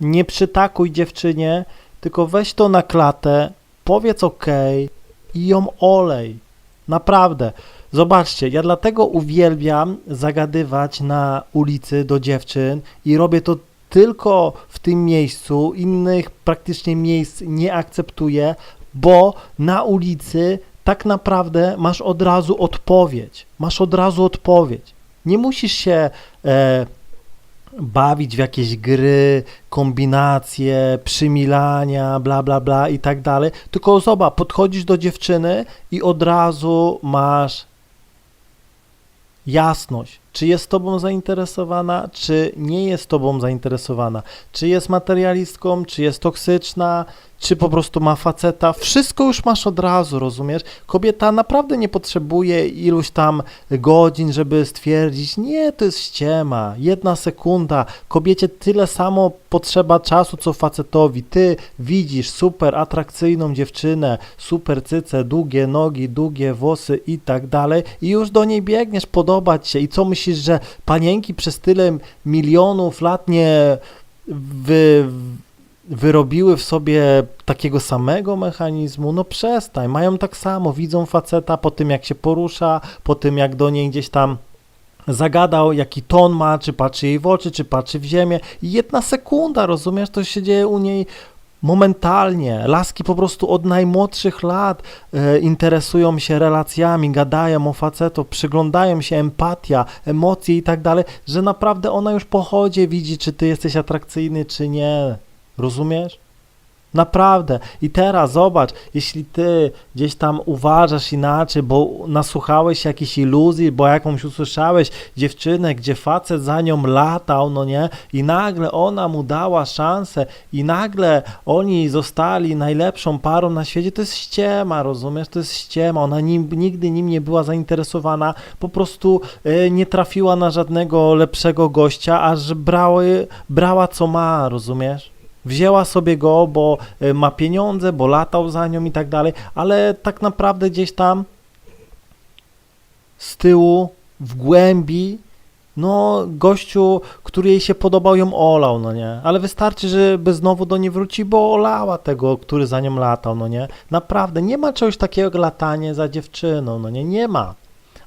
nie przytakuj dziewczynie, tylko weź to na klatę, powiedz ok i ją olej. Naprawdę. Zobaczcie, ja dlatego uwielbiam zagadywać na ulicy do dziewczyn i robię to tylko w tym miejscu, innych praktycznie miejsc nie akceptuję, bo na ulicy tak naprawdę masz od razu odpowiedź. Masz od razu odpowiedź. Nie musisz się e, bawić w jakieś gry, kombinacje, przymilania, bla, bla, bla i tak dalej. Tylko zobacz, podchodzisz do dziewczyny i od razu masz jasność, czy jest tobą zainteresowana, czy nie jest tobą zainteresowana, czy jest materialistką, czy jest toksyczna, czy po prostu ma faceta, wszystko już masz od razu, rozumiesz? Kobieta naprawdę nie potrzebuje iluś tam godzin, żeby stwierdzić, nie, to jest ściema, jedna sekunda, kobiecie tyle samo potrzeba czasu, co facetowi, ty widzisz super atrakcyjną dziewczynę, super cyce, długie nogi, długie włosy i tak dalej. I już do niej biegniesz, podobać się. I co myślisz, że panienki przez tyle milionów lat nie wy, wyrobiły w sobie takiego samego mechanizmu, no przestań, mają tak samo, widzą faceta po tym jak się porusza, po tym jak do niej gdzieś tam zagadał, jaki ton ma, czy patrzy jej w oczy, czy patrzy w ziemię i jedna sekunda, rozumiesz, to się dzieje u niej momentalnie. Laski po prostu od najmłodszych lat e, interesują się relacjami, gadają o facetów, przyglądają się empatia, emocje i tak dalej, że naprawdę ona już po chodzie widzi, czy ty jesteś atrakcyjny, czy nie. Rozumiesz? Naprawdę. I teraz zobacz, jeśli ty gdzieś tam uważasz inaczej, bo nasłuchałeś się jakiejś iluzji, bo jakąś usłyszałeś dziewczynę, gdzie facet za nią latał, no nie? I nagle ona mu dała szansę i nagle oni zostali najlepszą parą na świecie, to jest ściema, rozumiesz? To jest ściema. Ona nim, nigdy nim nie była zainteresowana, po prostu e, nie trafiła na żadnego lepszego gościa, aż brały, brała co ma, rozumiesz? Wzięła sobie go, bo y, ma pieniądze, bo latał za nią i tak dalej, ale tak naprawdę gdzieś tam z tyłu, w głębi, no gościu, który jej się podobał, ją olał, no nie? Ale wystarczy, żeby znowu do niej wróci, bo olała tego, który za nią latał, no nie? Naprawdę, nie ma czegoś takiego jak latanie za dziewczyną, no nie? Nie ma.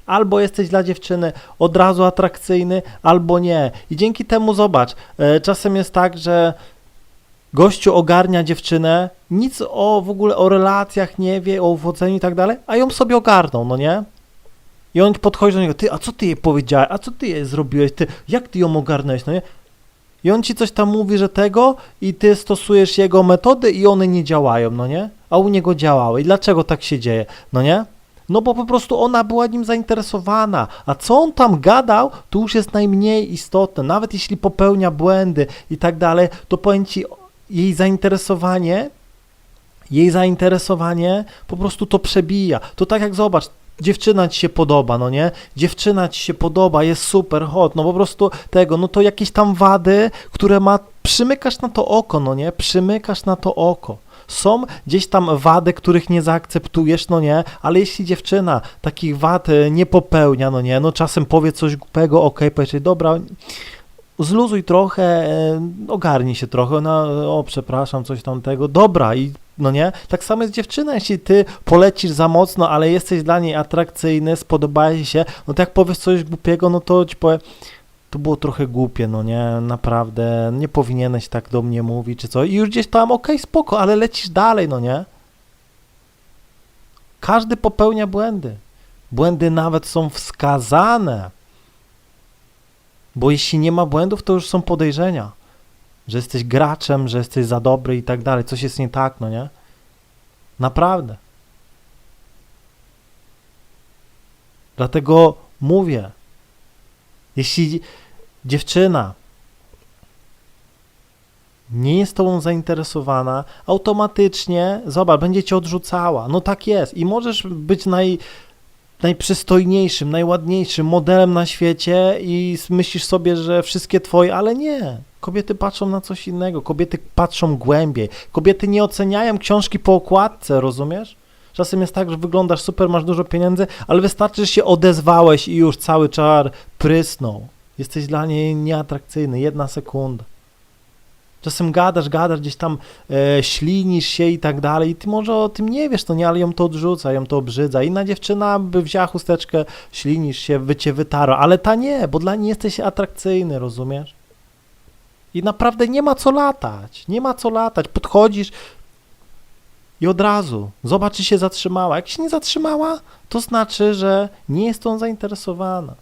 Albo jesteś dla dziewczyny od razu atrakcyjny, albo nie. I dzięki temu zobacz, e, czasem jest tak, że gościu ogarnia dziewczynę, nic o w ogóle o relacjach nie wie, o uwodzeniu i tak dalej, a ją sobie ogarnął, no nie? I on podchodzi do niego, ty, a co ty jej powiedziałeś, a co ty jej zrobiłeś, ty, jak ty ją ogarnąłeś, no nie? I on ci coś tam mówi, że tego i ty stosujesz jego metody i one nie działają, no nie? A u niego działały. I dlaczego tak się dzieje, no nie? No bo po prostu ona była nim zainteresowana, a co on tam gadał, to już jest najmniej istotne. Nawet jeśli popełnia błędy i tak dalej, to powiem ci, jej zainteresowanie, jej zainteresowanie po prostu to przebija. To tak jak zobacz, dziewczyna ci się podoba, no nie? Dziewczyna ci się podoba, jest super, hot, no po prostu tego, no to jakieś tam wady, które ma, przymykasz na to oko, no nie? Przymykasz na to oko. Są gdzieś tam wady, których nie zaakceptujesz, no nie, ale jeśli dziewczyna takich wad e, nie popełnia, no nie, no czasem powie coś głupego, okej, okay, dobra, zluzuj trochę, e, ogarnij się trochę, no o przepraszam, coś tamtego, dobra i no nie? Tak samo jest dziewczyna, jeśli ty polecisz za mocno, ale jesteś dla niej atrakcyjny, spodoba ci się, no to jak powiesz coś głupiego, no to ci powiem, to było trochę głupie, no nie, naprawdę, nie powinieneś tak do mnie mówić, czy co, i już gdzieś tam, okej, okay, spoko, ale lecisz dalej, no nie? Każdy popełnia błędy. Błędy nawet są wskazane. Bo jeśli nie ma błędów, to już są podejrzenia, że jesteś graczem, że jesteś za dobry i tak dalej. Coś jest nie tak, no nie? Naprawdę. Dlatego mówię, jeśli dziewczyna nie jest tobą zainteresowana, automatycznie, zobacz, będzie cię odrzucała. No tak jest. I możesz być naj, najprzystojniejszym, najładniejszym modelem na świecie i myślisz sobie, że wszystkie twoje, ale nie. Kobiety patrzą na coś innego, kobiety patrzą głębiej. Kobiety nie oceniają książki po okładce, rozumiesz? Czasem jest tak, że wyglądasz super, masz dużo pieniędzy, ale wystarczy, że się odezwałeś i już cały czar prysnął. Jesteś dla niej nieatrakcyjny, jedna sekunda. Czasem gadasz, gadasz, gdzieś tam e, ślinisz się i tak dalej i ty może o tym nie wiesz, to nie, ale ją to odrzuca, ją to obrzydza. Inna dziewczyna by wzięła chusteczkę, ślinisz się, by cię wytarła, ale ta nie, bo dla niej jesteś atrakcyjny, rozumiesz? I naprawdę nie ma co latać, nie ma co latać. Podchodzisz i od razu zobacz, czy się zatrzymała. Jak się nie zatrzymała, to znaczy, że nie jest tą zainteresowana.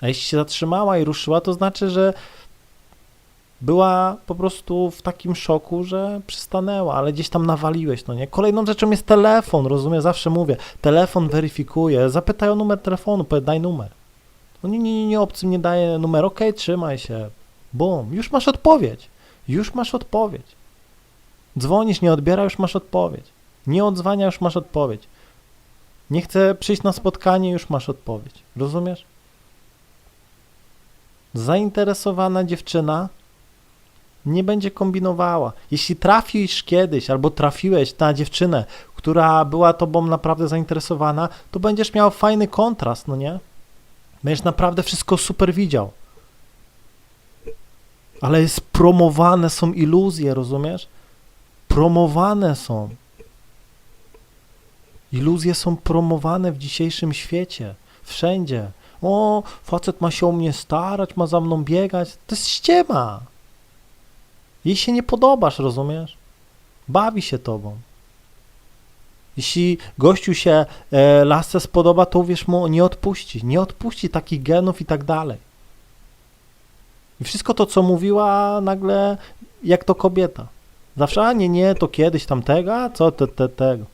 A jeśli się zatrzymała i ruszyła, to znaczy, że była po prostu w takim szoku, że przystanęła, ale gdzieś tam nawaliłeś, no nie? Kolejną rzeczą jest telefon, rozumiem, zawsze mówię, telefon weryfikuje, zapytaj o numer telefonu, daj numer. No nie, nie, nie, nie, obcym nie daje numer, okej, trzymaj się, bum, już masz odpowiedź, już masz odpowiedź. Dzwonisz, nie odbiera, już masz odpowiedź. Nie odzwania, już masz odpowiedź. Nie chcę przyjść na spotkanie, już masz odpowiedź. Rozumiesz? Zainteresowana dziewczyna nie będzie kombinowała. Jeśli trafisz kiedyś albo trafiłeś na dziewczynę, która była tobą naprawdę zainteresowana, to będziesz miał fajny kontrast, no nie? Będziesz naprawdę wszystko super widział. Ale jest promowane są iluzje, rozumiesz? Promowane są. Iluzje są promowane w dzisiejszym świecie. Wszędzie. O, facet ma się o mnie starać, ma za mną biegać. To jest ściema. Jej się nie podobasz, rozumiesz? Bawi się tobą. Jeśli gościu się e, lasce spodoba, to uwierz mu, nie odpuści. Nie odpuści takich genów i tak dalej. I wszystko to, co mówiła, nagle jak to kobieta. Zawsze, a nie, nie, to kiedyś tamtego, a co te, te, tego.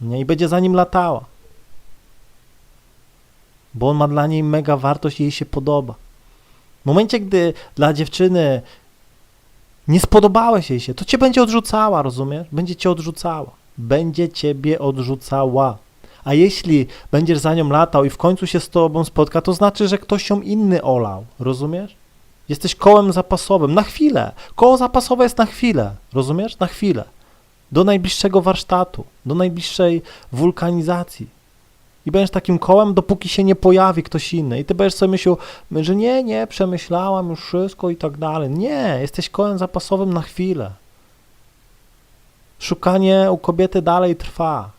Nie, i będzie za nim latała. Bo on ma dla niej mega wartość i jej się podoba. W momencie, gdy dla dziewczyny nie spodobałeś jej się, to cię będzie odrzucała, rozumiesz? Będzie cię odrzucała. Będzie ciebie odrzucała. A jeśli będziesz za nią latał i w końcu się z tobą spotka, to znaczy, że ktoś ją inny olał, rozumiesz? Jesteś kołem zapasowym, na chwilę. Koło zapasowe jest na chwilę, rozumiesz? Na chwilę. Do najbliższego warsztatu, do najbliższej wulkanizacji. I będziesz takim kołem, dopóki się nie pojawi ktoś inny. I ty będziesz sobie myślał, że nie, nie, przemyślałam już wszystko i tak dalej. Nie, jesteś kołem zapasowym na chwilę. Szukanie u kobiety dalej trwa.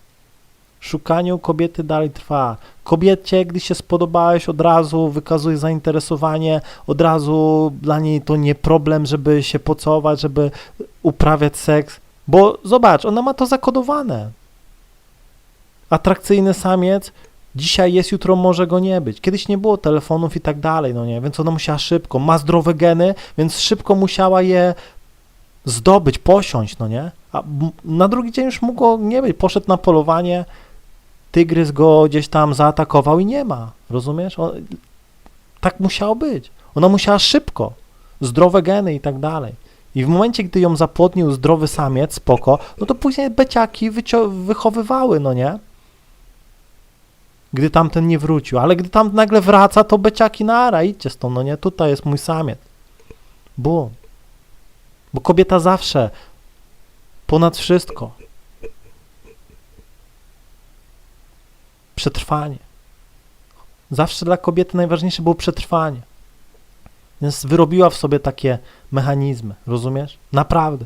Szukanie u kobiety dalej trwa. Kobiecie, gdy się spodobałeś, od razu wykazuje zainteresowanie, od razu dla niej to nie problem, żeby się pocować, żeby uprawiać seks. Bo zobacz, ona ma to zakodowane. Atrakcyjny samiec dzisiaj jest, jutro może go nie być. Kiedyś nie było telefonów i tak dalej, no nie, więc ona musiała szybko, ma zdrowe geny, więc szybko musiała je zdobyć, posiąść, no nie? A na drugi dzień już mogło nie być. Poszedł na polowanie, tygrys go gdzieś tam zaatakował i nie ma, rozumiesz? Tak musiało być. Ona musiała szybko, zdrowe geny i tak dalej. I w momencie, gdy ją zapłodnił zdrowy samiec, spoko, no to później beciaki wychowywały, no nie? Gdy tamten nie wrócił. Ale gdy tam nagle wraca, to beciaki nara, idźcie stąd, no nie? Tutaj jest mój samiec. Bum. Bo kobieta zawsze ponad wszystko. Przetrwanie. Zawsze dla kobiety najważniejsze było przetrwanie. Więc wyrobiła w sobie takie mechanizmy, rozumiesz? Naprawdę.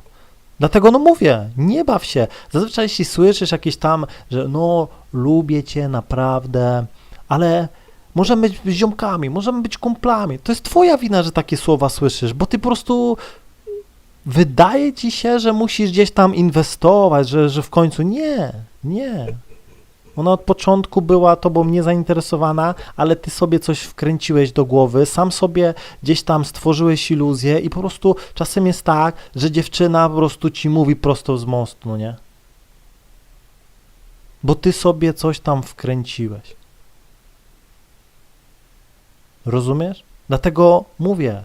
Dlatego no mówię, nie baw się. Zazwyczaj jeśli słyszysz jakieś tam, że no lubię cię naprawdę, ale możemy być ziomkami, możemy być kumplami. To jest twoja wina, że takie słowa słyszysz, bo ty po prostu wydaje ci się, że musisz gdzieś tam inwestować, że, że w końcu nie, nie. Ona od początku była tobą niezainteresowana, ale ty sobie coś wkręciłeś do głowy, sam sobie gdzieś tam stworzyłeś iluzję i po prostu czasem jest tak, że dziewczyna po prostu ci mówi prosto z mostu, no nie? Bo ty sobie coś tam wkręciłeś. Rozumiesz? Dlatego mówię,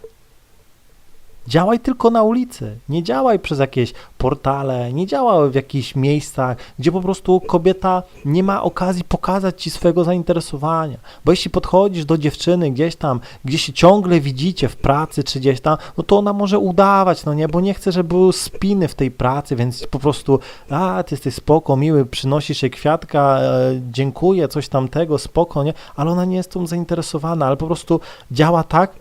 Działaj tylko na ulicy, nie działaj przez jakieś portale, nie działaj w jakichś miejscach, gdzie po prostu kobieta nie ma okazji pokazać ci swojego zainteresowania. Bo jeśli podchodzisz do dziewczyny gdzieś tam, gdzie się ciągle widzicie w pracy czy gdzieś tam, no to ona może udawać, no nie, bo nie chce, żeby były spiny w tej pracy, więc po prostu, a ty jesteś spoko, miły, przynosisz jej kwiatka, e, dziękuję, coś tamtego, spoko, nie, ale ona nie jest tą zainteresowana, ale po prostu działa tak,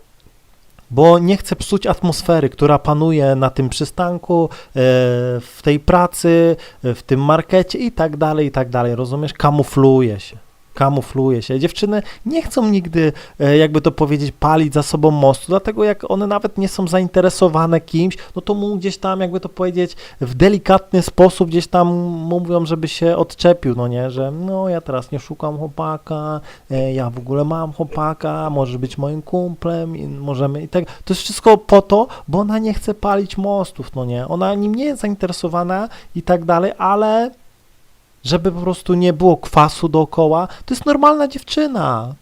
bo nie chce psuć atmosfery, która panuje na tym przystanku, e, w tej pracy, w tym markecie i tak dalej, i tak dalej, rozumiesz? Kamufluje się. Kamufluje się. Dziewczyny nie chcą nigdy, e, jakby to powiedzieć, palić za sobą mostu, dlatego jak one nawet nie są zainteresowane kimś, no to mu gdzieś tam, jakby to powiedzieć, w delikatny sposób gdzieś tam mówią, żeby się odczepił, no nie, że no ja teraz nie szukam chłopaka, e, ja w ogóle mam chłopaka, możesz być moim kumplem, możemy i tak. To jest wszystko po to, bo ona nie chce palić mostów, no nie, ona nim nie jest zainteresowana i tak dalej, ale żeby po prostu nie było kwasu dookoła, to jest normalna dziewczyna.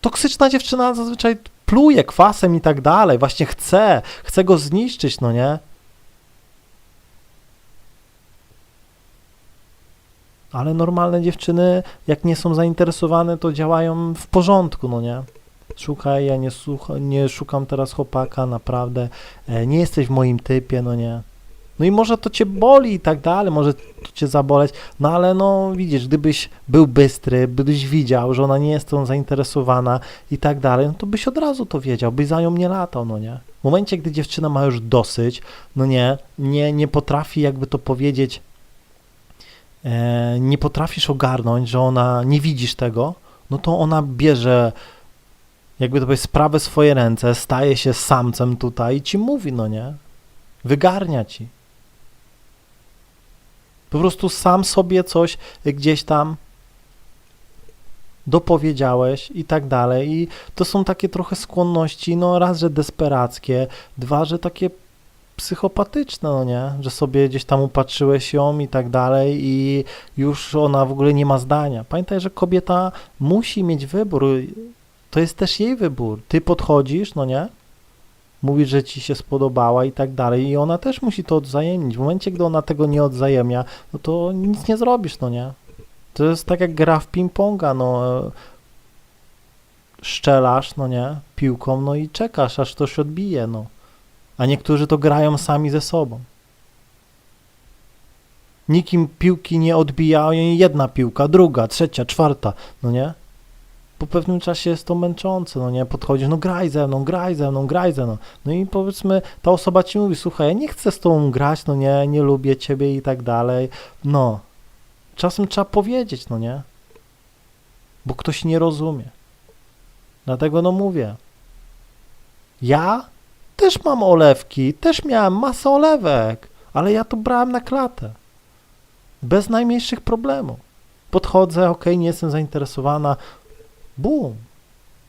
Toksyczna dziewczyna zazwyczaj pluje kwasem i tak dalej, właśnie chce, chce go zniszczyć, no nie? Ale normalne dziewczyny, jak nie są zainteresowane, to działają w porządku, no nie? Słuchaj, ja nie, słucha, nie szukam teraz chłopaka, naprawdę. E, nie jesteś w moim typie, no nie? No i może to cię boli i tak dalej, może cię zaboleć, no ale no widzisz, gdybyś był bystry, gdybyś widział, że ona nie jest tą zainteresowana i tak dalej, no to byś od razu to wiedział, byś za nią nie latał, no nie? W momencie, gdy dziewczyna ma już dosyć, no nie, nie, nie potrafi jakby to powiedzieć, e, nie potrafisz ogarnąć, że ona, nie widzisz tego, no to ona bierze jakby to powiedzieć, sprawę swoje ręce, staje się samcem tutaj i ci mówi, no nie? Wygarnia ci. Po prostu sam sobie coś gdzieś tam dopowiedziałeś i tak dalej. I to są takie trochę skłonności, no raz, że desperackie, dwa, że takie psychopatyczne, no nie? Że sobie gdzieś tam upatrzyłeś ją i tak dalej i już ona w ogóle nie ma zdania. Pamiętaj, że kobieta musi mieć wybór. To jest też jej wybór. Ty podchodzisz, no nie? Mówisz, że ci się spodobała i tak dalej i ona też musi to odwzajemnić. W momencie, gdy ona tego nie odwzajemnia, no to nic nie zrobisz, no nie? To jest tak jak gra w ping-ponga, no szczelasz, no nie, piłką, no i czekasz, aż ktoś odbije, no. A niektórzy to grają sami ze sobą. Nikim piłki nie odbija, jedna piłka, druga, trzecia, czwarta, no nie? Po pewnym czasie jest to męczące, no nie, podchodzisz, no graj ze mną, graj ze mną, graj ze mną, no i powiedzmy, ta osoba ci mówi, słuchaj, ja nie chcę z tobą grać, no nie, nie lubię ciebie i tak dalej, no, czasem trzeba powiedzieć, no nie, bo ktoś nie rozumie, dlatego no mówię, ja też mam olewki, też miałem masę olewek, ale ja to brałem na klatę, bez najmniejszych problemów. Podchodzę, ok, nie jestem zainteresowana, Bum.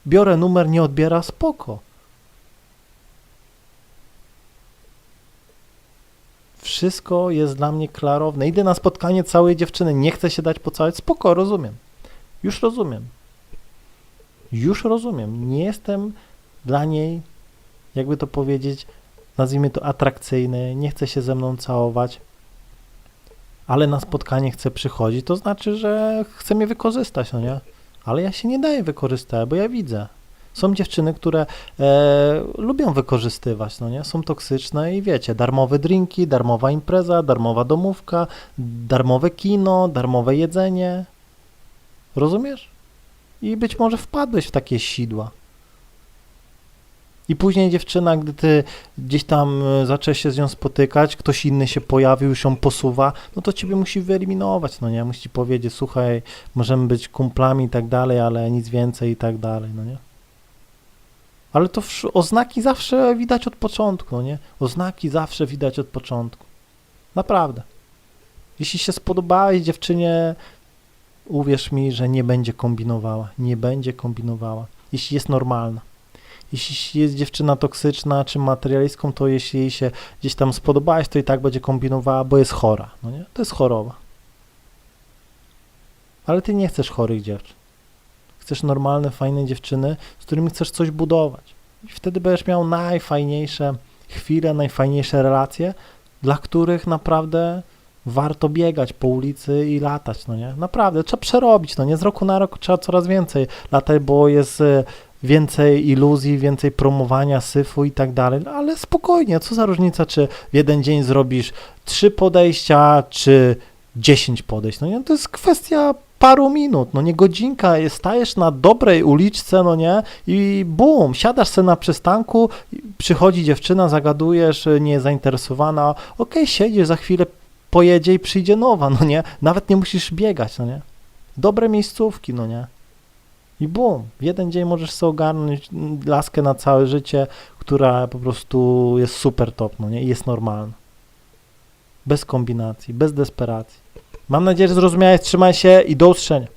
Biorę numer, nie odbiera, spoko. Wszystko jest dla mnie klarowne. Idę na spotkanie całej dziewczyny, nie chcę się dać pocałać, spoko, rozumiem. Już rozumiem. Już rozumiem. Nie jestem dla niej, jakby to powiedzieć, nazwijmy to atrakcyjny, nie chce się ze mną całować, ale na spotkanie chce przychodzić, to znaczy, że chce mnie wykorzystać, no nie? Ale ja się nie daję wykorzystać, bo ja widzę. Są dziewczyny, które e, lubią wykorzystywać, no nie? Są toksyczne i wiecie, darmowe drinki, darmowa impreza, darmowa domówka, darmowe kino, darmowe jedzenie. Rozumiesz? I być może wpadłeś w takie sidła. I później dziewczyna, gdy ty gdzieś tam e, zaczęłaś się z nią spotykać, ktoś inny się pojawił, już ją posuwa, no to ciebie musi wyeliminować, no nie? Musi ci powiedzieć, słuchaj, możemy być kumplami i tak dalej, ale nic więcej i tak dalej, no nie? Ale to oznaki zawsze widać od początku, no nie? Oznaki zawsze widać od początku. Naprawdę. Jeśli się spodobałeś dziewczynie, uwierz mi, że nie będzie kombinowała. Nie będzie kombinowała. Jeśli jest normalna jeśli jest dziewczyna toksyczna czy materialistką, to jeśli jej się gdzieś tam spodobałeś, to i tak będzie kombinowała, bo jest chora, no nie? To jest choroba. Ale ty nie chcesz chorych dziewczyn. Chcesz normalne, fajne dziewczyny, z którymi chcesz coś budować. I wtedy będziesz miał najfajniejsze chwile, najfajniejsze relacje, dla których naprawdę warto biegać po ulicy i latać, no nie? Naprawdę, trzeba przerobić, no nie? Z roku na rok trzeba coraz więcej latać, bo jest e, więcej iluzji, więcej promowania syfu i tak dalej, no ale spokojnie, co za różnica, czy w jeden dzień zrobisz trzy podejścia, czy 10 podejść, no nie, to jest kwestia paru minut, no nie godzinka, stajesz na dobrej uliczce, no nie, i bum, siadasz sobie na przystanku, przychodzi dziewczyna, zagadujesz, nie jest zainteresowana, okej, siedzisz, za chwilę pojedzie i przyjdzie nowa, no nie, nawet nie musisz biegać, no nie, dobre miejscówki, no nie. I bum, jeden dzień możesz sobie ogarnąć laskę na całe życie, która po prostu jest super top, no nie, i jest normalna. Bez kombinacji, bez desperacji. Mam nadzieję, że zrozumiałeś, trzymaj się i do usłyszenia.